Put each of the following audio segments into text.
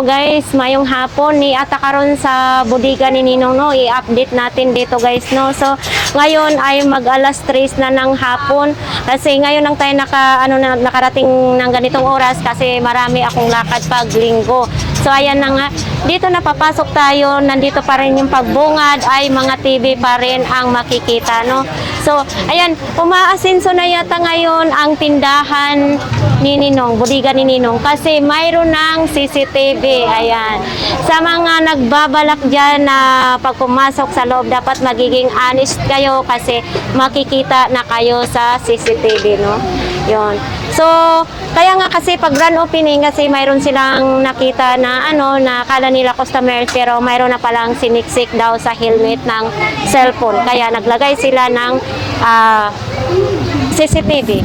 Guys, mayong hapon ni ata karon sa bodega ni Ninong no, i-update natin dito guys no. So ngayon ay mag alas 3 na ng hapon kasi ngayon lang tayo naka ano na nakarating ng ganitong oras kasi marami akong lakad pag linggo. So ayan na nga, dito na papasok tayo, nandito pa rin yung pagbungad ay mga TV pa rin ang makikita no. So ayan, umaasinso na yata ngayon ang tindahan ni Ninong, bodega ni Ninong kasi mayroon ng CCTV. Ayan. Sa mga nagbabalak dyan na pag pumasok sa loob, dapat magiging honest kayo kasi makikita na kayo sa CCTV, no? Yon. So, kaya nga kasi pag grand opening kasi mayroon silang nakita na ano, na kala nila customer pero mayroon na palang siniksik daw sa helmet ng cellphone. Kaya naglagay sila ng ah, CCTV.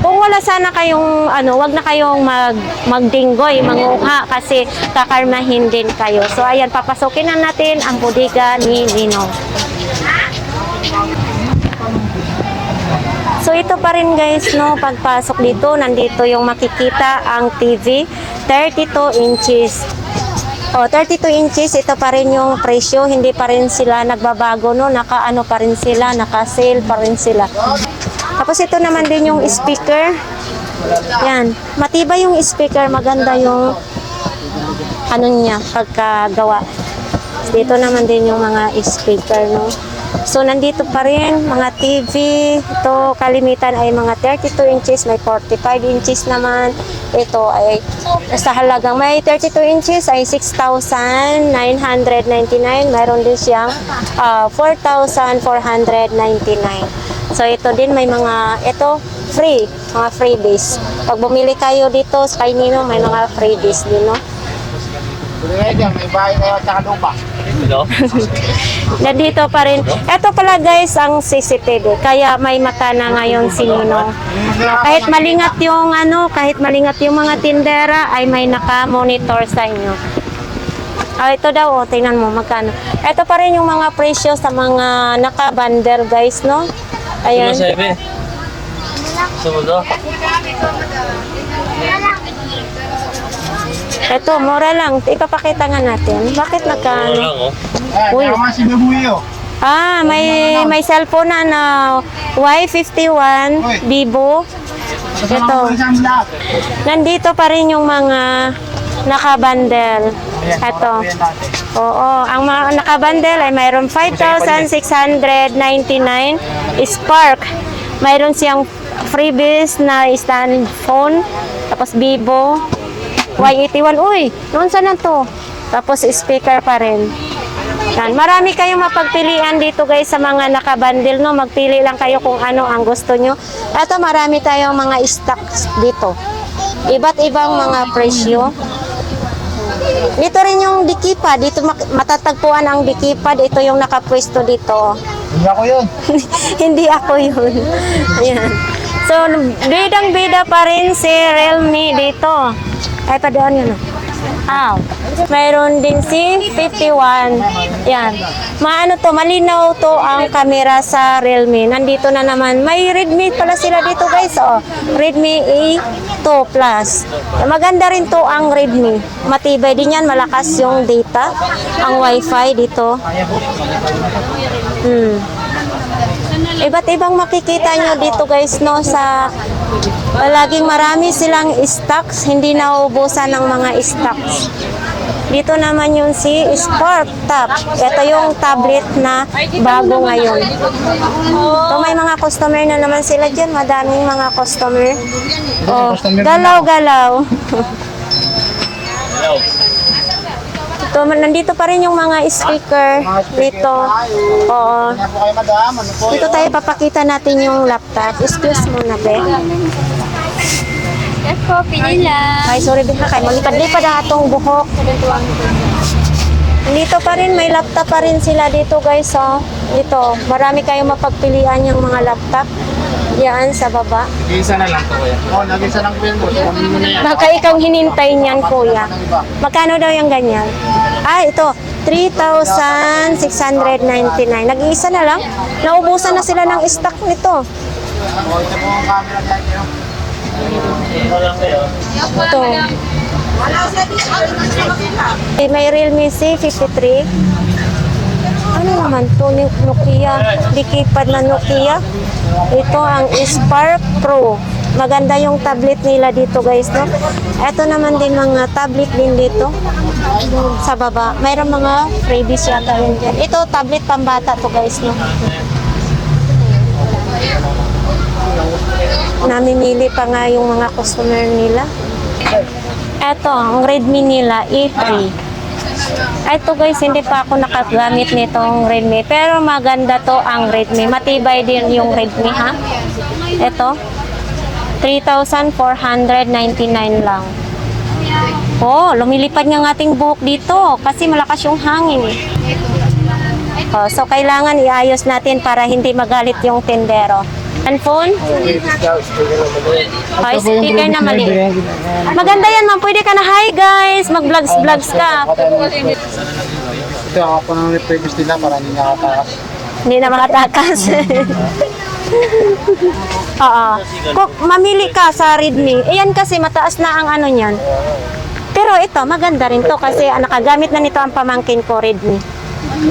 Kung wala sana kayong ano, wag na kayong mag magdinggoy, manguha kasi kakarmahin din kayo. So ayan, papasukin na natin ang bodega ni Ninong. So ito pa rin guys, no, pagpasok dito, nandito yung makikita ang TV, 32 inches. Oh, 32 inches, ito pa rin yung presyo, hindi pa rin sila nagbabago, no, naka-ano pa rin sila, naka-sale pa rin sila. Tapos ito naman din yung speaker. Yan, matibay yung speaker, maganda yung ano niya, pagkagawa. Dito naman din yung mga speaker, no. So, nandito pa rin mga TV. Ito, kalimitan ay mga 32 inches, may 45 inches naman. Ito ay sa halagang may 32 inches ay 6,999. Mayroon din siyang ah, 4,499. So, ito din may mga, ito, free, mga freebies. Pag bumili kayo dito sa kay Nino, may mga freebies din, no? May bahay na yun, tsaka lupa. Nandito pa rin. Ito pala guys ang CCTV. Kaya may mata na ngayon si Ninong. Kahit malingat yung ano, kahit malingat yung mga tindera ay may naka-monitor sa inyo. Ah, ito daw, oh, tingnan mo, magkano. Ito pa rin yung mga presyo sa mga naka-bander guys, no? Ayan. Sebe. Sumudo. Ito, mura lang. Ipapakita nga natin. Bakit Wala nagkano? lang oh. Eh, Uy. Ah, may may cellphone na na Y51 Vivo. Ito. Nandito pa rin yung mga nakabundle. Ito. Oo, ang mga nakabundle ay mayroon 5,699 Spark. Mayroon siyang freebies na stand phone. Tapos Vivo. Y81. Uy, noon sana to. Tapos speaker pa rin. Yan. Marami kayong mapagpilian dito guys sa mga nakabundle no. Magpili lang kayo kung ano ang gusto nyo. Ito marami tayong mga stocks dito. Iba't ibang mga presyo. Dito rin yung dikipa. Dito matatagpuan ang dikipa. Ito yung nakapwesto dito. Hindi ako yun. Hindi ako yun. Ayan. So, bidang-bida pa rin si Realme dito. Ay, pa doon yun. Ah, mayroon din si 51. Yan. Maano to, malinaw to ang camera sa Realme. Nandito na naman. May Redmi pala sila dito guys. Oh. Redmi A2 Plus. Maganda rin to ang Redmi. Matibay din yan. Malakas yung data. Ang wifi dito. Hmm. Iba't ibang makikita nyo dito guys no sa palaging marami silang stocks, hindi nauubusan ng mga stocks. Dito naman yung si Spark Top. Ito yung tablet na bago ngayon. So may mga customer na naman sila dyan. Madaming mga customer. Oh, galaw-galaw. Ito, nandito pa rin yung mga speaker dito. Oo. Ano po Dito tayo papakita natin yung laptop. Excuse mo na, be. Yes po, pili lang. Ay, sorry, be. Kay malipad-lipad ang atong buhok. Dito pa rin, may laptop pa rin sila dito, guys. Oh. Dito, marami kayong mapagpilian yung mga laptop. Yan, sa baba. Isa na lang to kuya. Oo, lang yun. boss. Kunin mo na yan. Baka ikaw hinintay niyan, kuya. Magkano daw yung ganyan? Ah, ito. 3,699. Nag-iisa na lang. Naubusan na sila ng stock nito. Oo, ito po ang camera dyan. lang. Ito. May Realme C53. Ano naman to? Nokia. Dikipad na Nokia. Ito ang Spark Pro. Maganda yung tablet nila dito guys, no? Ito naman din mga tablet din dito. Sa baba. Mayroon mga freebies yata yun dyan. Ito, tablet pambata to guys, no? Namimili pa nga yung mga customer nila. Ito, ang Redmi nila, E3. Ito guys, hindi pa ako nakagamit nitong Redmi. Pero maganda to ang Redmi. Matibay din yung Redmi ha. Ito, 3,499 lang. Oh, lumilipad ang ating buhok dito kasi malakas yung hangin. Oh, so kailangan iayos natin para hindi magalit yung tendero. And phone? Oh, sticker na mali. Maganda yan, ma'am. Pwede ka na, hi guys, mag-vlogs-vlogs ka. Ito ako po ng repregus nila para hindi nakatakas. Hindi na makatakas. Oo. Kung mamili ka sa Redmi, ayan kasi mataas na ang ano niyan. Pero ito, maganda rin to kasi ah, nakagamit na nito ang pamangkin ko, Redmi.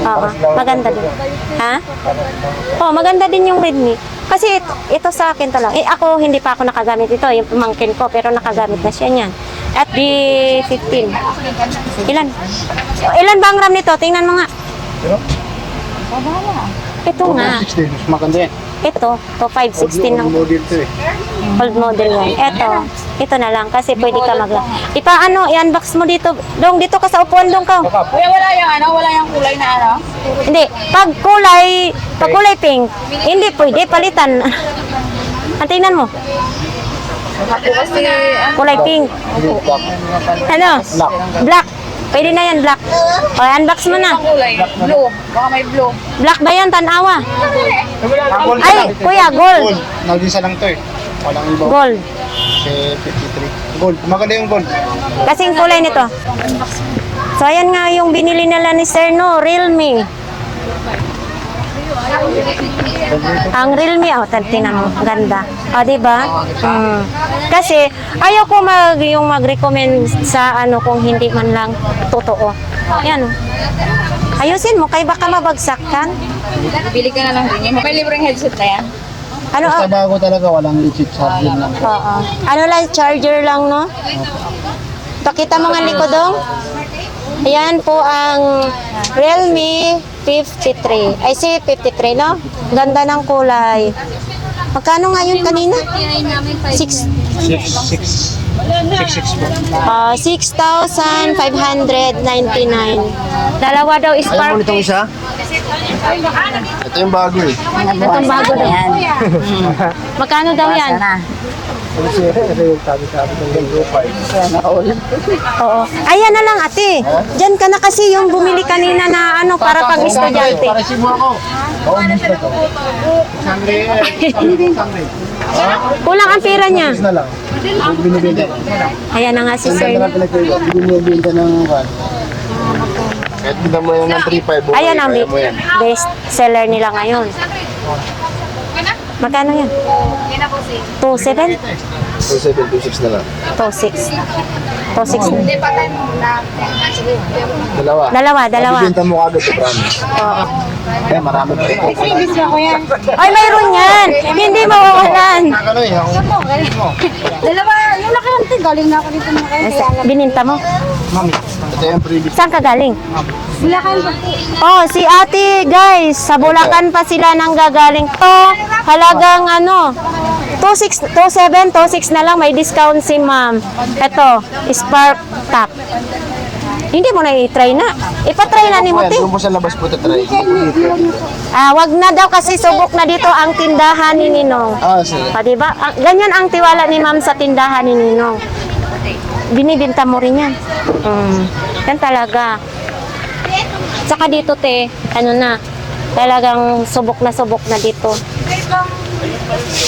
Oo, maganda din. Ha? Oh, maganda din yung Redmi. Kasi ito, ito sa akin talaga. Eh, ako, hindi pa ako nakagamit ito, yung pamangkin ko, pero nakagamit na siya niyan. At B15. Ilan? Ilan ba ang RAM nito? Tingnan mo nga. Ito nga. 16, mas maganda yan. Ito, to 516 ng Model to eh. old model yan. Ito, ito na lang kasi pwede ka mag Ipa ano, i-unbox mo dito. Dong, dito ka sa upuan dong ka. Kuya, wala yung ano, wala yung kulay na ano? Hindi, pag kulay, pag kulay pink, hindi pwede, palitan. Ang tingnan mo, ano, kulay pink. Ano? Black. Pwede na yan, black. O, unbox mo na. ang kulay? Blue. Baka may blue. Black ba yan, tanawa? Ay, kuya, gold. Gold. Nag-isa lang to eh. Walang iba. Gold. Kasi 53. Gold. Maganda yung gold. Kasing kulay nito. So, ayan nga yung binili nila ni Sir, no? Realme. Ang Realme, oh, tingnan mo, ganda. O, di ba? Mm. Kasi, ayaw ko mag, yung mag-recommend sa ano kung hindi man lang totoo. Yan. oh. Ayusin mo, kay baka mabagsak kan. Bili ka na lang din. May libreng headset na yan. Ano, Basta oh, bago talaga, walang legit charging lang. oo. Ano lang, charger lang, no? Pakita mo nga likodong. Ayan po ang Realme 53. Ay, si 53, no? Ganda ng kulay. Magkano nga yun kanina? 6 6, 6. 6, 6 po. uh, 6,599. Dalawa daw Ayaw mo spark. nitong isa? Ito yung bago eh. Itong bago daw. Magkano daw yan? Kasi ito yung sabi-sabi ng ganito pa Oo. Ayan na lang ate. Diyan ka na kasi yung bumili kanina na ano para pag estudyante. Para si mo ako. Paubos na to. Sangre. Sangre. Kulang ang pera niya. Na lang. Binibenta. Ayan na nga si sir. Binibenta ng. Kahit kita mo yung ng 3-5 Ayan ang kaya mo yan. best seller nila ngayon. Magkano yan? 2,700? 2726 na lang. 2,600. 2,600. Dalawa. Dalawa, dalawa. Bibenta mo agad sa promise. Oo. Kaya marami pa rin. Ay, mayroon yan. Hindi mawawalan. Nakano eh. Ako. Dalawa, yung nakante, galing na ako dito mga kayo. Bininta mo? Mami. Saan ka galing? Bulacan pa. Oh, si ate, guys. Sa Bulacan pa sila nang gagaling. To, halagang ano, 26, 27, 26 na lang. May discount si ma'am. Ito, Spark Top. Hindi mo na i-try na. Ipatry na ni ting. doon po sa labas po ito try. Ah, wag na daw kasi subok na dito ang tindahan ni Ninong. Ah, sige. Ah, di ba? Ah, ganyan ang tiwala ni ma'am sa tindahan ni Ninong. Binibinta mo rin yan. Mm. Yan talaga. Saka dito, te, ano na, talagang subok na subok na dito.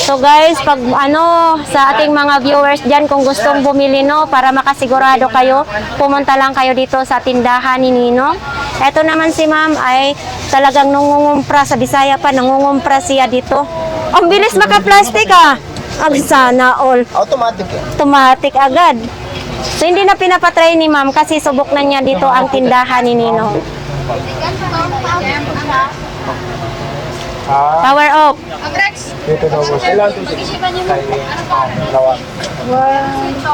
So guys, pag ano sa ating mga viewers diyan kung gustong bumili no para makasigurado kayo, pumunta lang kayo dito sa tindahan ni Nino. Ito naman si Ma'am ay talagang nangungumpra sa Bisaya pa, nangungumpra siya dito. Ang bilis maka-plastic ah. Ang sana all. Automatic eh. Automatic agad. So hindi na pinapatry ni ma'am kasi subok na niya dito ang tindahan ni Ninong. Ah, Power off. Dito daw po. Kailan to Dalawa.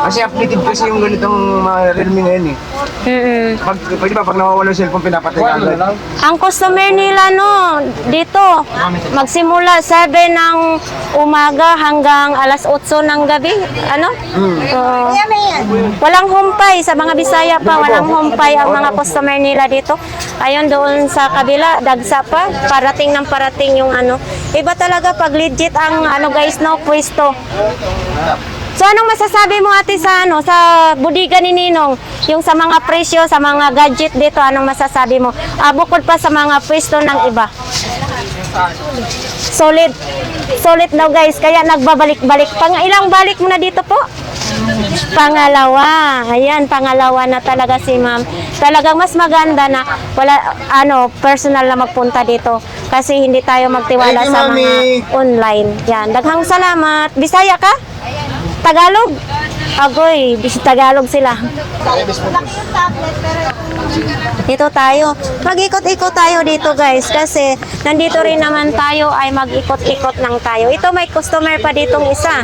Kasi updated kasi yung ganitong mga Realme ngayon eh. Mm-mm. Pag, pwede ba pag nawawala yung cellphone, pinapatay ka agad? Ang customer nila no, dito, magsimula 7 ng umaga hanggang alas 8 ng gabi. Ano? Oo. walang humpay. Sa mga Bisaya pa, walang humpay ang mga customer nila dito. Ayun doon sa kabila, dagsa pa. Parating ng parating yung ano. Iba talaga pag legit ang ano guys no, pwesto. So anong masasabi mo ate sa ano sa budiga ni Ninong? Yung sa mga presyo, sa mga gadget dito, anong masasabi mo? Ah, bukod pa sa mga pwesto ng iba. Solid. Solid daw guys, kaya nagbabalik-balik. Pang ilang balik mo na dito po? Pangalawa. Ayan, pangalawa na talaga si ma'am. Talagang mas maganda na wala ano, personal na magpunta dito kasi hindi tayo magtiwala Thank you, sa mga Mami. online. Yan, daghang salamat. Bisaya ka? Tagalog? Agoy, bis Tagalog sila. Dito tayo. Mag-ikot-ikot tayo dito guys kasi nandito rin naman tayo ay mag-ikot-ikot lang tayo. Ito may customer pa ditong isa.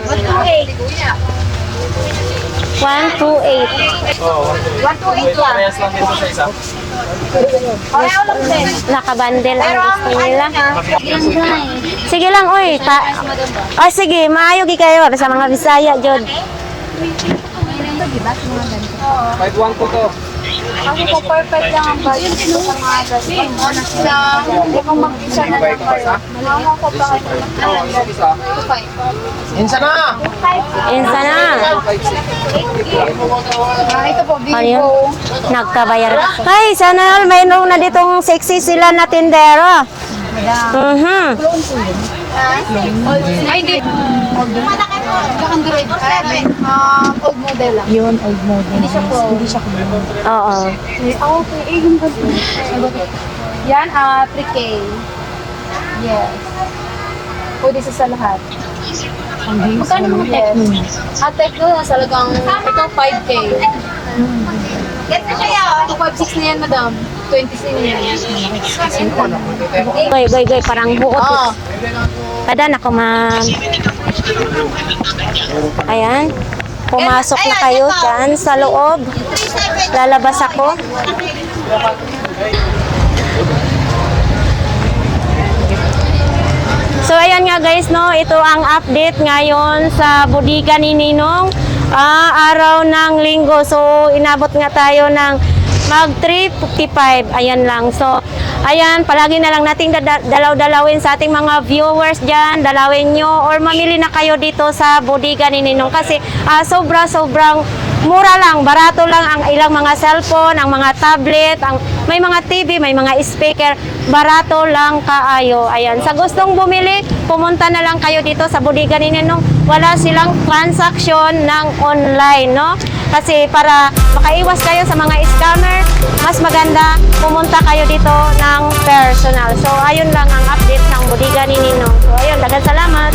128. 128 lang. Parehas lang dito sa isa. Pareho lang din. Nakabandel ang gusto nila. Sige lang, oy. Ta oh, sige, maayo gi kayo sa mga Bisaya, Jod. 5-1 ko to. Kasi po perfect lang ang budget ko sa mga. Ano sila, hindi ko mag-isa na lang kayo. Malaman ko pa kayo ng Insa na! Insa na. Ah, ito po, Ayun. Vivo. Nagkabayar. Ay, sana all mayroon na ditong sexy sila na tindero. Mhm. Ay, di. Old Malaki mo. Android 7. Old model lang. Yun, old model. Hindi siya po. Hindi siya po. Oo. Ako po, eh, yung ganito. Yan, ah, 3K. Yes. Pwede sa sa lahat. Magkano mga techno? Ah, techno na talagang, ito 5K. Get na siya yun. 256 na yan, madam. 26 na yan. Goy, goy, goy, parang buot. Oo. Kada na ko ma... Ayan. Pumasok na kayo dyan sa loob. Lalabas ako. So ayan nga guys no, ito ang update ngayon sa bodega ni Ninong. Ah, araw ng linggo. So inabot nga tayo ng mag 355. Ayan lang. So ayan, palagi na lang nating dalaw-dalawin sa ating mga viewers diyan. Dalawin nyo or mamili na kayo dito sa bodega ni Ninong kasi ah, sobra-sobrang mura lang, barato lang ang ilang mga cellphone, ang mga tablet, ang may mga TV, may mga speaker, barato lang kaayo. Ayan, sa gustong bumili, pumunta na lang kayo dito sa bodega ni Ninong. Wala silang transaction ng online, no? Kasi para makaiwas kayo sa mga scammer, mas maganda pumunta kayo dito ng personal. So, ayun lang ang update ng bodega ni Ninong. So, ayun, dagan salamat.